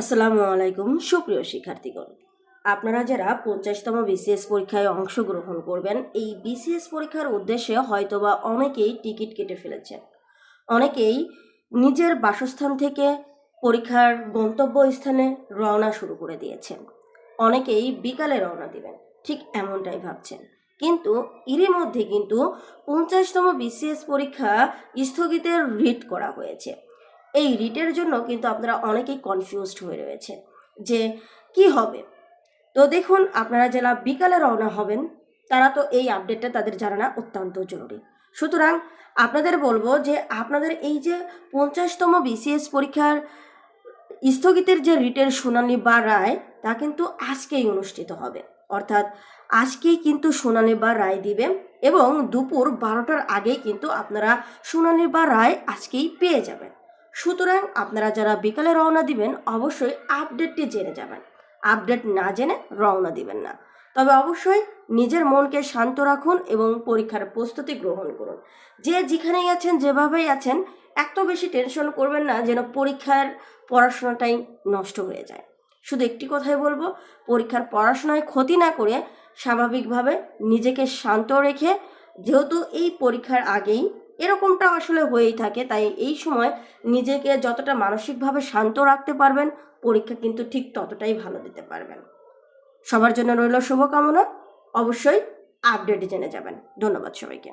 আসসালামু আলাইকুম, সুপ্রিয় শিক্ষার্থীগণ। আপনারা যারা পঞ্চাশতম বিসিএস পরীক্ষায় অংশগ্রহণ করবেন, এই বিসিএস পরীক্ষার উদ্দেশ্যে হয়তোবা অনেকেই টিকিট কেটে ফেলেছেন। অনেকেই নিজের বাসস্থান থেকে পরীক্ষার গন্তব্য স্থানে রওনা শুরু করে দিয়েছেন। অনেকেই বিকালে রওনা দিবেন, ঠিক এমনটাই ভাবছেন। কিন্তু এরই মধ্যে কিন্তু পঞ্চাশতম বিসিএস পরীক্ষা স্থগিতের রিট করা হয়েছে। এই রিটের জন্য কিন্তু আপনারা অনেকেই কনফিউজড হয়ে রয়েছে যে কি হবে? তো দেখুন, আপনারা যারা বিকালে রওনা হবেন, তারা তো এই আপডেটটা তাদের জানানো অত্যন্ত জরুরি। সুতরাং আপনাদের বলব যে আপনাদের এই যে পঞ্চাশতম বিসিএস পরীক্ষার স্থগিতের যে রিটের শুনানি বা রায়, তা কিন্তু আজকেই অনুষ্ঠিত হবে। অর্থাৎ আজকেই কিন্তু শুনানি বা রায় দিবে এবং দুপুর বারোটার আগেই কিন্তু আপনারা শুনানি বা রায় আজকেই পেয়ে যাবেন। সুতরাং আপনারা যারা বিকালে রওনা দিবেন, অবশ্যই আপডেটটি জেনে যাবেন। আপডেট না জেনে রওনা দিবেন না। তবে অবশ্যই নিজের মনকে শান্ত রাখুন এবং পরীক্ষার প্রস্তুতি গ্রহণ করুন। যে যেখানেই আছেন, যেভাবেই আছেন, এত বেশি টেনশন করবেন না যেন পরীক্ষার পড়াশোনাটাই নষ্ট হয়ে যায়। শুধু একটি কথাই বলব, পরীক্ষার পড়াশোনায় ক্ষতি না করে স্বাভাবিকভাবে নিজেকে শান্ত রেখে, যেহেতু এই পরীক্ষার আগেই এরকমটা আসলে হয়েই থাকে। তাই এই সময় নিজেকে যতটা মানসিকভাবে শান্ত রাখতে পারবেন, পরীক্ষা কিন্তু ঠিক ততটাই ভালো দিতে পারবেন। সবার জন্য রইল শুভকামনা। অবশ্যই আপডেট জেনে যাবেন। ধন্যবাদ সবাইকে।